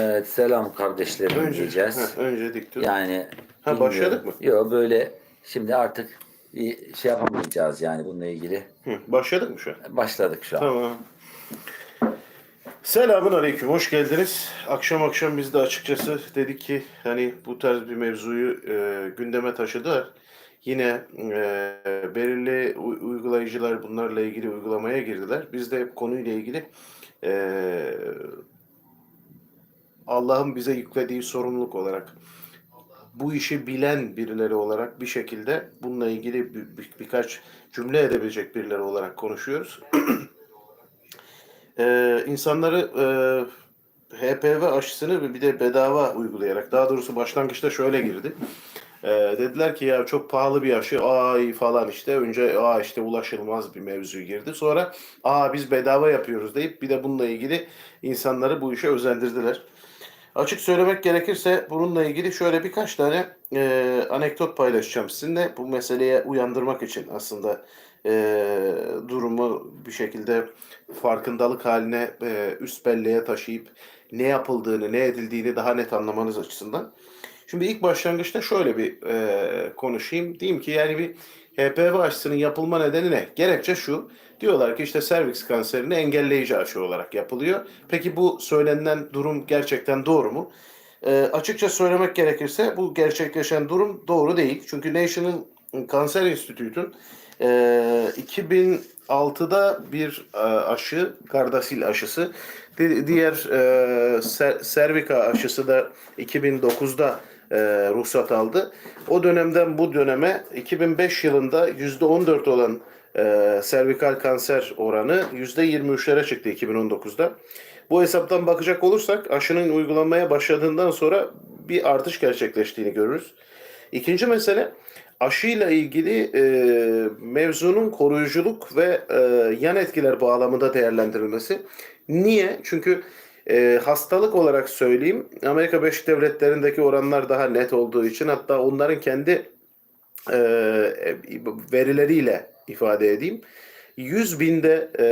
Evet, selam kardeşlerim Önce, diyeceğiz. heh, önce dik dur. Yani Ha, başladık mı? Yok böyle şimdi artık bir şey yapamayacağız yani bununla ilgili. Hı, başladık mı şu an? Başladık şu an. Tamam. Selamun aleyküm, hoş geldiniz. Akşam akşam biz de açıkçası dedik ki hani bu tarz bir mevzuyu e, gündeme taşıdılar. Yine e, belirli uygulayıcılar bunlarla ilgili uygulamaya girdiler. Biz de konuyla ilgili e, Allah'ın bize yüklediği sorumluluk olarak bu işi bilen birileri olarak bir şekilde bununla ilgili bir- bir- birkaç cümle edebilecek birileri olarak konuşuyoruz. Ee, insanları e, HPV aşısını bir de bedava uygulayarak, daha doğrusu başlangıçta şöyle girdi. Ee, dediler ki ya çok pahalı bir aşı, ay falan işte. Önce aa işte ulaşılmaz bir mevzu girdi. Sonra aa biz bedava yapıyoruz deyip bir de bununla ilgili insanları bu işe özendirdiler. Açık söylemek gerekirse bununla ilgili şöyle birkaç tane e, anekdot paylaşacağım sizinle. Bu meseleye uyandırmak için aslında e, durumu bir şekilde farkındalık haline e, üst belleğe taşıyıp ne yapıldığını, ne edildiğini daha net anlamanız açısından. Şimdi ilk başlangıçta şöyle bir e, konuşayım. Diyeyim ki yani bir HPV aşısının yapılma nedeni ne? Gerekçe şu. Diyorlar ki işte serviks kanserini engelleyici aşı olarak yapılıyor. Peki bu söylenen durum gerçekten doğru mu? E, açıkça söylemek gerekirse bu gerçekleşen durum doğru değil. Çünkü National Cancer Institute'un e, 2006'da bir e, aşı, Gardasil aşısı, di- diğer e, ser- Servika aşısı da 2009'da e, ruhsat aldı. O dönemden bu döneme 2005 yılında %14 olan e, servikal kanser oranı %23'lere çıktı 2019'da. Bu hesaptan bakacak olursak aşının uygulanmaya başladığından sonra bir artış gerçekleştiğini görürüz. İkinci mesele aşıyla ilgili e, mevzunun koruyuculuk ve e, yan etkiler bağlamında değerlendirilmesi. Niye? Çünkü e, hastalık olarak söyleyeyim Amerika Birleşik Devletleri'ndeki oranlar daha net olduğu için hatta onların kendi e, verileriyle ifade edeyim. 100 binde e,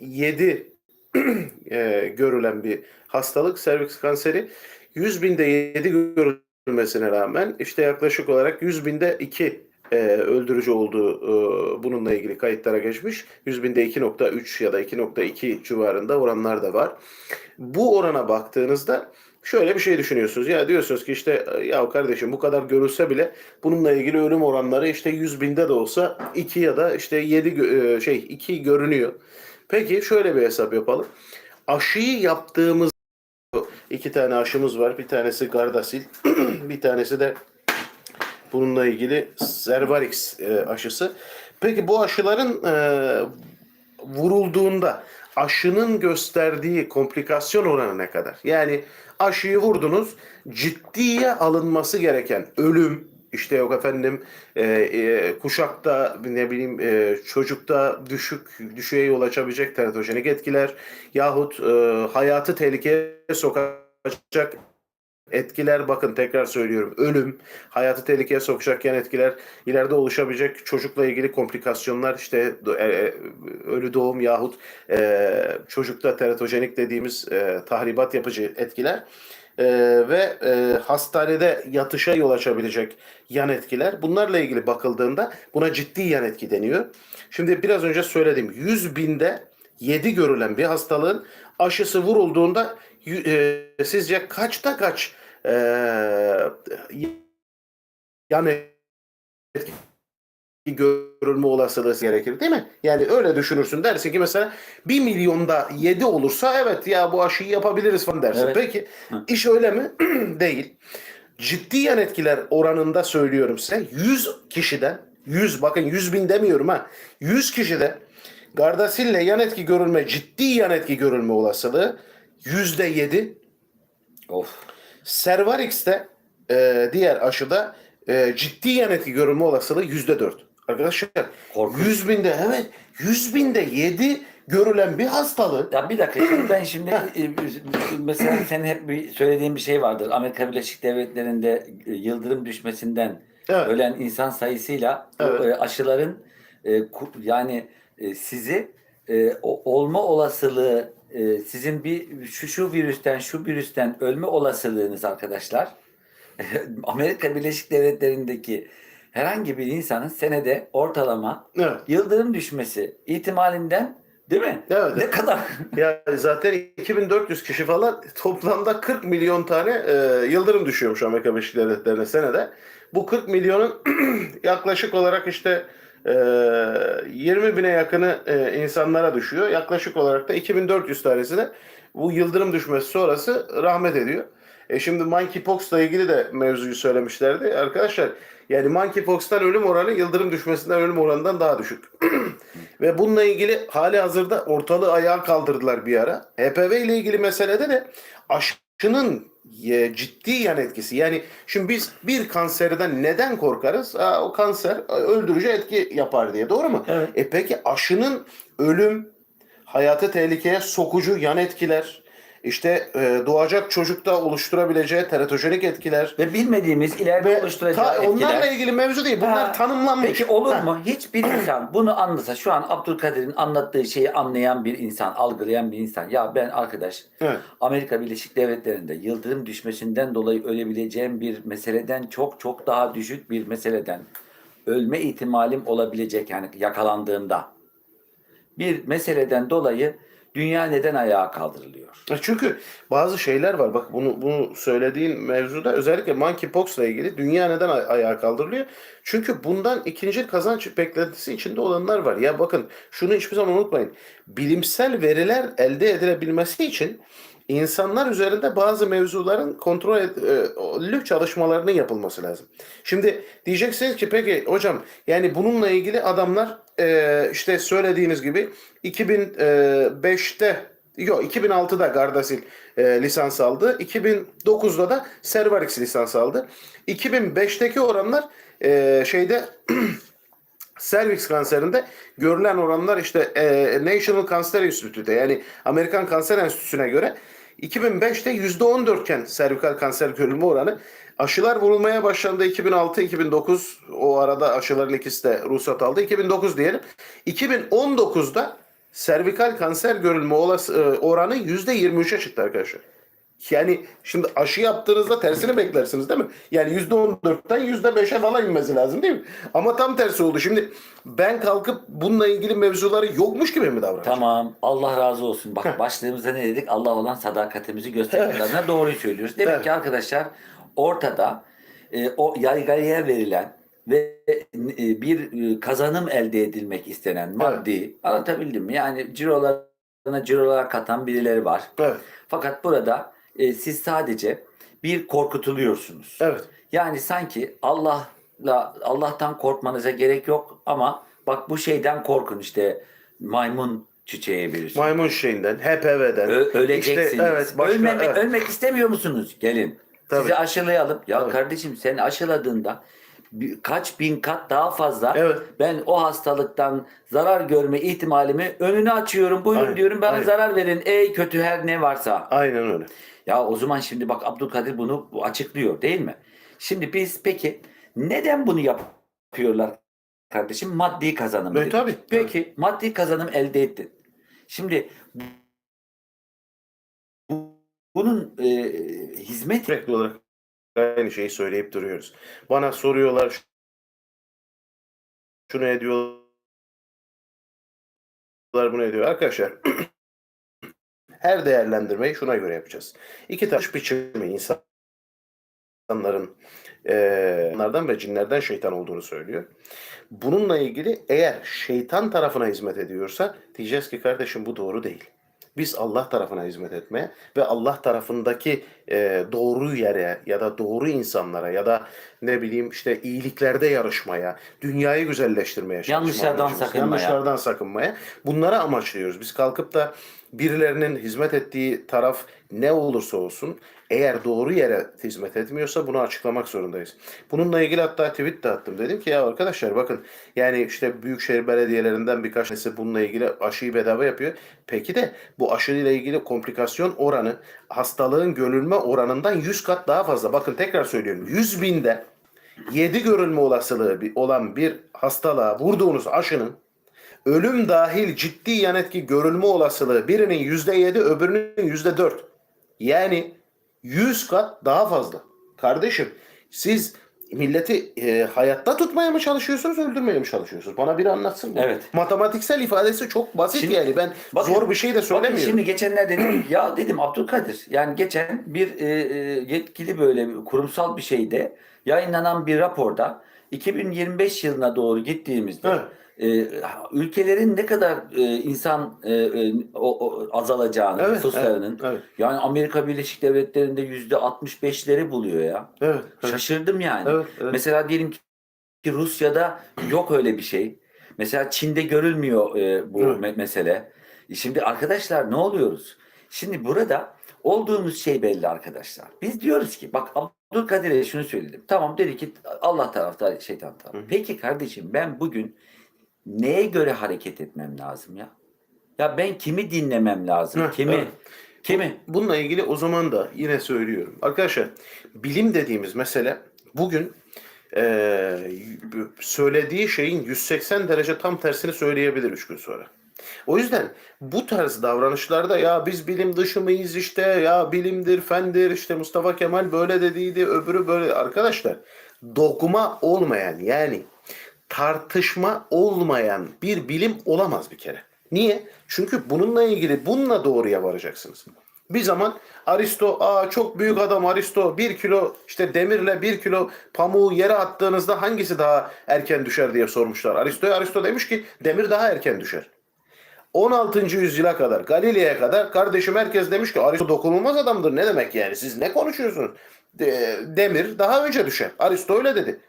7 e, görülen bir hastalık serviks kanseri 100 binde 7 görülmesine rağmen işte yaklaşık olarak 100 binde 2 e, öldürücü olduğu e, bununla ilgili kayıtlara geçmiş. 100 binde 2.3 ya da 2.2 civarında oranlar da var. Bu orana baktığınızda şöyle bir şey düşünüyorsunuz. Ya diyorsunuz ki işte ya kardeşim bu kadar görülse bile bununla ilgili ölüm oranları işte 100 binde de olsa 2 ya da işte 7 gö- e, şey 2 görünüyor. Peki şöyle bir hesap yapalım. Aşıyı yaptığımız iki tane aşımız var. Bir tanesi Gardasil, bir tanesi de bununla ilgili Cervarix e, aşısı. Peki bu aşıların e, vurulduğunda aşının gösterdiği komplikasyon oranı ne kadar? Yani aşıyı vurdunuz, ciddiye alınması gereken ölüm, işte yok efendim e, e, kuşakta ne bileyim e, çocukta düşük düşüğe yol açabilecek teratojenik etkiler yahut e, hayatı tehlikeye sokacak etkiler bakın tekrar söylüyorum ölüm hayatı tehlikeye sokacak yan etkiler ileride oluşabilecek çocukla ilgili komplikasyonlar işte e, e, ölü doğum yahut e, çocukta teratojenik dediğimiz e, tahribat yapıcı etkiler e, ve e, hastanede yatışa yol açabilecek yan etkiler bunlarla ilgili bakıldığında buna ciddi yan etki deniyor. Şimdi biraz önce söyledim 100 binde 7 görülen bir hastalığın aşısı vurulduğunda e, sizce kaçta kaç e, yan etki görülme olasılığı gerekir değil mi? Yani öyle düşünürsün dersin ki mesela 1 milyonda 7 olursa evet ya bu aşıyı yapabiliriz falan dersin. Evet. Peki iş öyle mi? Değil. Ciddi yan etkiler oranında söylüyorum size 100 kişiden 100 bakın 100 bin demiyorum ha 100 kişide Gardasil'le yan etki görülme ciddi yan etki görülme olasılığı yüzde yedi. Of. Cervarix'te e, diğer aşıda e, ciddi yan etki görülme olasılığı yüzde dört. Arkadaşlar Korkunç. 100 binde evet 100 binde 7 görülen bir hastalık. Ya bir dakika şimdi ben şimdi e, mesela senin hep bir söylediğin bir şey vardır. Amerika Birleşik Devletleri'nde e, yıldırım düşmesinden Evet. ölen insan sayısıyla Evet. e, aşıların yani sizi olma olasılığı e, sizin bir şu şu virüsten şu virüsten ölme olasılığınız arkadaşlar Amerika Birleşik Devletleri'ndeki herhangi bir insanın senede ortalama Evet. yıldırım düşmesi ihtimalinden değil mi? Evet. Ne kadar? Ya zaten 2400 kişi falan toplamda 40 milyon tane e, yıldırım düşüyormuş Amerika Birleşik Devletleri'ne senede. Bu 40 milyonun yaklaşık olarak işte e, 20 bine yakını e, insanlara düşüyor. Yaklaşık olarak da 2400 tanesi de bu yıldırım düşmesi sonrası rahmet ediyor. E şimdi monkeypox'la ilgili de mevzuyu söylemişlerdi. Arkadaşlar yani monkeypox'tan ölüm oranı yıldırım düşmesinden ölüm oranından daha düşük. Ve bununla ilgili hali hazırda ortalığı ayağa kaldırdılar bir ara. HPV ile ilgili meselede de aşının e, ciddi yan etkisi. Yani şimdi biz bir kanserden neden korkarız? Aa, o kanser e, öldürücü etki yapar diye. Doğru mu? Evet. E peki aşının ölüm, hayatı tehlikeye sokucu yan etkiler, işte e, doğacak çocukta oluşturabileceği teratojenik etkiler Ve bilmediğimiz ileride ve oluşturacağı ta- etkiler. onlarla ilgili mevzu değil. Bunlar Ha, tanımlanmış. Peki olur Ha. mu? Hiçbir insan bunu anlasa şu an Abdülkadir'in anlattığı şeyi anlayan bir insan, algılayan bir insan. Ya ben arkadaş Evet. Amerika Birleşik Devletleri'nde yıldırım düşmesinden dolayı ölebileceğim bir meseleden çok çok daha düşük bir meseleden ölme ihtimalim olabilecek yani yakalandığımda bir meseleden dolayı dünya neden ayağa kaldırılıyor? Ya Çünkü bazı şeyler var. Bak bunu bunu söylediğin mevzuda özellikle monkeypox ile ilgili dünya neden ay- ayağa kaldırılıyor? Çünkü bundan ikinci kazanç beklentisi içinde olanlar var. Ya bakın şunu hiçbir zaman unutmayın. Bilimsel veriler elde edilebilmesi için insanlar üzerinde bazı mevzuların kontrollü çalışmalarının yapılması lazım. Şimdi diyeceksiniz ki peki hocam yani bununla ilgili adamlar e, işte söylediğiniz gibi 2005'te Yok 2006'da Gardasil e, lisans aldı. 2009'da da Cervarix lisans aldı. 2005'teki oranlar e, şeyde Cervix kanserinde görülen oranlar işte e, National Cancer Institute'de yani Amerikan Kanser Enstitüsü'ne göre 2005'te %14 iken servikal kanser görülme oranı aşılar vurulmaya başlandı. 2006-2009 o arada aşıların ikisi de ruhsat aldı. 2009 diyelim. 2019'da servikal kanser görülme e, oranı %23'e çıktı arkadaşlar. Yani şimdi aşı yaptığınızda tersini beklersiniz değil mi? Yani %14'ten %5'e falan inmesi lazım değil mi? Ama tam tersi oldu. Şimdi ben kalkıp bununla ilgili mevzuları yokmuş gibi mi davranacağım? Tamam. Allah razı olsun. Bak başlığımızda ne dedik? Allah olan sadakatimizi göstermek adına doğruyu söylüyoruz. Demek Evet. ki arkadaşlar ortada e, o yaygaya verilen ve e, bir e, kazanım elde edilmek istenen maddi anlatabildim mi? Yani cirolarına cirolar katan birileri var. Evet. Fakat burada e, siz sadece bir korkutuluyorsunuz. Evet. Yani sanki Allah'la Allah'tan korkmanıza gerek yok ama bak bu şeyden korkun işte maymun çiçeği virüsü. Maymun şeyinden, HPV'den. Ö- öleceksiniz. İşte, evet, başka, Ölmeme- evet. Ölmek istemiyor musunuz? Gelin. Tabii. Sizi aşılayalım. Ya Tabii. kardeşim sen aşıladığında bir- kaç bin kat daha fazla Evet. ben o hastalıktan zarar görme ihtimalimi önünü açıyorum. Buyurun Aynen, diyorum bana aynen. zarar verin. Ey kötü her ne varsa. Aynen öyle. Ya o zaman şimdi bak Abdülkadir bunu açıklıyor değil mi? Şimdi biz peki neden bunu yapıyorlar kardeşim? Maddi kazanım. E, dedik. tabii, Peki maddi kazanım elde ettin. Şimdi bu- bunun e, hizmet olarak aynı şeyi söyleyip duruyoruz. Bana soruyorlar şunu ediyorlar bunu ediyor. Arkadaşlar her değerlendirmeyi şuna göre yapacağız. İki taş biçimi insanların eee onlardan ve cinlerden şeytan olduğunu söylüyor. Bununla ilgili eğer şeytan tarafına hizmet ediyorsa diyeceğiz ki kardeşim bu doğru değil. Biz Allah tarafına hizmet etmeye ve Allah tarafındaki e, doğru yere ya da doğru insanlara ya da ne bileyim işte iyiliklerde yarışmaya, dünyayı güzelleştirmeye çalışmaya, Yanlışlardan sakınmaya. yanlışlardan sakınmaya. Bunları amaçlıyoruz. Biz kalkıp da birilerinin hizmet ettiği taraf ne olursa olsun eğer doğru yere hizmet etmiyorsa bunu açıklamak zorundayız. Bununla ilgili hatta tweet de attım. Dedim ki ya arkadaşlar bakın yani işte büyükşehir belediyelerinden birkaç tanesi bununla ilgili aşıyı bedava yapıyor. Peki de bu aşıyla ilgili komplikasyon oranı hastalığın görülme oranından 100 kat daha fazla. Bakın tekrar söylüyorum. 100 binde 7 görülme olasılığı olan bir hastalığa vurduğunuz aşının ölüm dahil ciddi yan etki görülme olasılığı birinin yüzde yedi öbürünün yüzde dört. Yani 100 kat daha fazla. Kardeşim siz milleti e, hayatta tutmaya mı çalışıyorsunuz öldürmeye mi çalışıyorsunuz? Bana bir anlatsın. bunu. Evet. Matematiksel ifadesi çok basit Şimdi- yani. Ben Bakın- zor bir şey de Bakın söylemiyorum. şimdi geçenlerde dedim ya dedim Abdülkadir yani geçen bir e, e, yetkili böyle bir kurumsal bir şeyde yayınlanan bir raporda 2025 yılına doğru gittiğimizde Evet. E, ülkelerin ne kadar e, insan e, e, o, o azalacağını Evet, nüfuslarının evet, evet. yani Amerika Birleşik Devletleri'nde yüzde 65'leri buluyor ya. Evet. evet. Şaşırdım yani. Evet, evet. Mesela diyelim ki Rusya'da yok öyle bir şey. Mesela Çin'de görülmüyor e, bu Evet. me- mesele. E Şimdi arkadaşlar ne oluyoruz? Şimdi burada olduğumuz şey belli arkadaşlar. Biz diyoruz ki bak Abdülkadir'e şunu söyledim. Tamam dedi ki Allah taraftar şeytan taraftar. Peki kardeşim ben bugün neye göre hareket etmem lazım ya? Ya ben kimi dinlemem lazım? Heh, kimi? evet. Kimi? Bununla ilgili o zaman da yine söylüyorum. Arkadaşlar bilim dediğimiz mesele bugün eee, söylediği şeyin 180 derece tam tersini söyleyebilir 3 gün sonra. O yüzden bu tarz davranışlarda ya biz bilim dışı mıyız işte ya bilimdir fendir işte Mustafa Kemal böyle dediydi öbürü böyle arkadaşlar dogma olmayan yani tartışma olmayan bir bilim olamaz bir kere. Niye? Çünkü bununla ilgili bununla doğruya varacaksınız. Bir zaman Aristo, aa çok büyük adam Aristo, bir kilo işte demirle bir kilo pamuğu yere attığınızda hangisi daha erken düşer diye sormuşlar. Aristo'ya Aristo demiş ki demir daha erken düşer. 16. yüzyıla kadar, Galile'ye kadar kardeşim herkes demiş ki Aristo dokunulmaz adamdır. Ne demek yani? Siz ne konuşuyorsunuz? De- demir daha önce düşer. Aristo öyle dedi.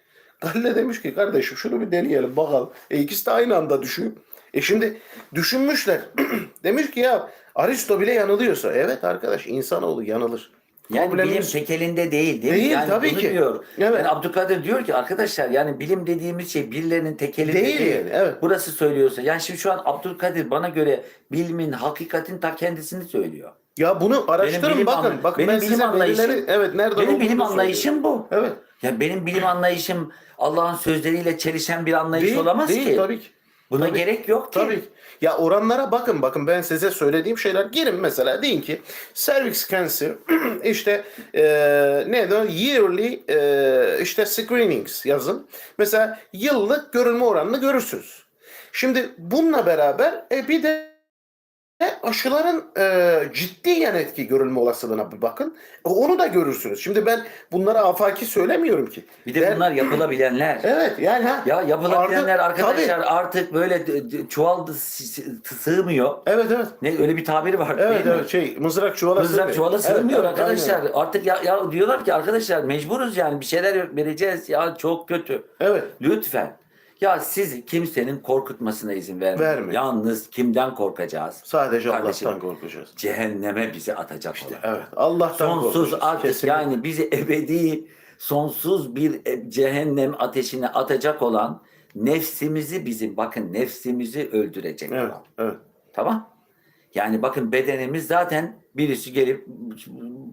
Galile demiş ki kardeşim şunu bir deneyelim bakalım. E ikisi de aynı anda düşüyor. E şimdi düşünmüşler. demiş ki ya Aristo bile yanılıyorsa. Evet arkadaş insanoğlu yanılır. Yani bilim Problemimiz- tek elinde değil değil, mi? Değil, Yani tabii ki. diyor. Evet. Yani Abdülkadir diyor ki arkadaşlar yani bilim dediğimiz şey birilerinin tek elinde Değil değil. yani, evet. Burası söylüyorsa. Yani şimdi şu an Abdülkadir bana göre bilimin, hakikatin ta kendisini söylüyor. Ya bunu araştırın bilim bakın. anla- bakın benim ben bilim anlayışım- verileri evet nereden Benim bilim söylüyorum. anlayışım bu. Evet. Ya benim bilim anlayışım Allah'ın sözleriyle çelişen bir anlayış Değil, olamaz değil, ki. tabii ki. Buna Tabii. gerek yok ki. Tabii. Ya oranlara bakın bakın ben size söylediğim şeyler girin mesela deyin ki cervix cancer işte e, ne de yearly e, işte screenings yazın. Mesela yıllık görülme oranını görürsünüz. Şimdi bununla beraber e, bir de aşıların e, ciddi yan etki görülme olasılığına bir bakın. E, Onu da görürsünüz. Şimdi ben bunlara afaki söylemiyorum ki. Bir de Ben- bunlar yapılabilenler. Evet yani ha. Ya yapılabilenler Artık- arkadaşlar tabii. artık böyle çuval sığmıyor. Evet evet. Ne öyle bir tabiri var Evet mi? evet şey mızrak çuvala Mızrak sığmıyor. çuvala sığmıyor evet, arkadaşlar. aynen. Artık ya, ya diyorlar ki arkadaşlar mecburuz yani bir şeyler vereceğiz ya çok kötü. Evet. Lütfen. Ya siz kimsenin korkutmasına izin vermeyin. Vermeyin. Yalnız kimden korkacağız? Sadece Kardeşim, Allah'tan korkacağız. Cehenneme bizi atacak olan. Evet. Allah'tan Sonsuz korkacağız. artık Kesinlikle. yani bizi ebedi sonsuz bir e- cehennem ateşine atacak olan nefsimizi bizim bakın nefsimizi öldürecek Evet, olan. evet. Tamam? Yani bakın bedenimiz zaten birisi gelip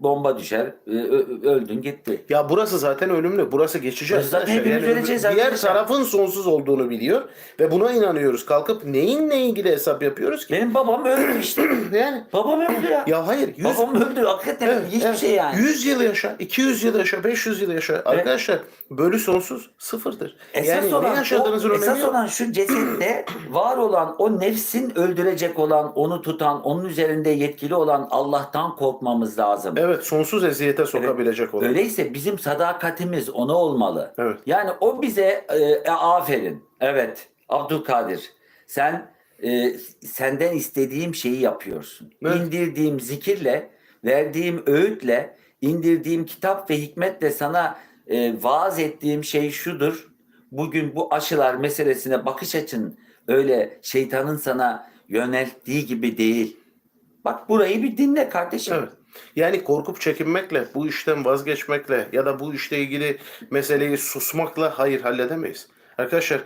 bomba düşer, ö- öldün gitti. Ya burası zaten ölümlü. Burası geçici. Burası zaten hepimiz öleceğiz Diğer tarafın sonsuz olduğunu biliyor ve buna inanıyoruz. Kalkıp neyinle ilgili hesap yapıyoruz ki? Benim babam öldü işte. Yani babam öldü ya. ya hayır. Yüz, babam öldü. Hakikaten Evet, hiçbir evet. şey yani. 100 yıl yaşa, 200 yıl yaşa, 500 yıl yaşa. Arkadaşlar bölü sonsuz sıfırdır. Esas yani olan, ne yaşadığınızın o, önemi esas yok. olan şu cesette var olan o nefsin öldürecek olan, onu tutan, onun üzerinde yetkili olan Allah'tan korkmamız lazım. Evet sonsuz eziyete sokabilecek olan. Öyleyse bizim sadakatimiz ona olmalı. Evet. Yani o bize e, e, aferin. Evet Abdülkadir sen e, senden istediğim şeyi yapıyorsun. Evet. İndirdiğim zikirle, verdiğim öğütle, indirdiğim kitap ve hikmetle sana e, vaaz ettiğim şey şudur. Bugün bu aşılar meselesine bakış açın öyle şeytanın sana yönelttiği gibi değil. Bak burayı bir dinle kardeşim. Evet. Yani korkup çekinmekle, bu işten vazgeçmekle ya da bu işle ilgili meseleyi susmakla hayır halledemeyiz. Arkadaşlar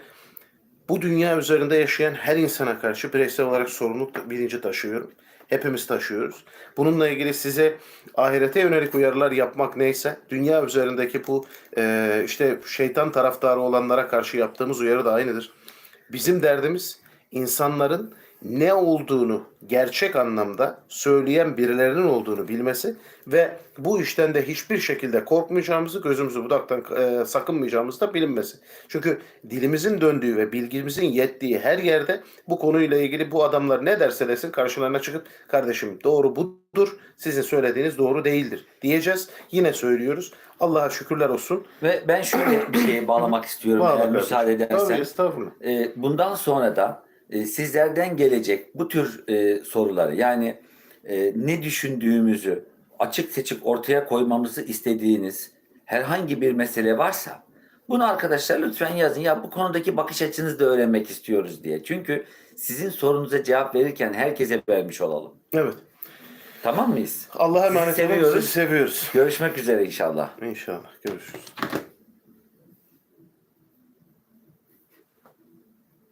bu dünya üzerinde yaşayan her insana karşı bireysel olarak sorumluluk bilinci taşıyorum. Hepimiz taşıyoruz. Bununla ilgili size ahirete yönelik uyarılar yapmak neyse dünya üzerindeki bu eee, işte şeytan taraftarı olanlara karşı yaptığımız uyarı da aynıdır. Bizim derdimiz insanların ne olduğunu gerçek anlamda söyleyen birilerinin olduğunu bilmesi ve bu işten de hiçbir şekilde korkmayacağımızı, gözümüzü budaktan e, sakınmayacağımızı da bilinmesi. Çünkü dilimizin döndüğü ve bilgimizin yettiği her yerde bu konuyla ilgili bu adamlar ne derse desin karşılarına çıkıp kardeşim doğru budur, sizin söylediğiniz doğru değildir diyeceğiz. Yine söylüyoruz. Allah'a şükürler olsun. Ve ben şöyle bir şeye bağlamak istiyorum Bağla eğer müsaade edersen. Tabii estağfurullah. E, bundan sonra da e, sizlerden gelecek bu tür e, soruları yani e, ne düşündüğümüzü açık seçik ortaya koymamızı istediğiniz herhangi bir mesele varsa bunu arkadaşlar lütfen yazın. Ya bu konudaki bakış açınızı da öğrenmek istiyoruz diye. Çünkü sizin sorunuza cevap verirken herkese vermiş olalım. Evet. Tamam mıyız? Allah'a emanet olun. seviyoruz. Sizi seviyoruz. Görüşmek üzere inşallah. İnşallah. Görüşürüz.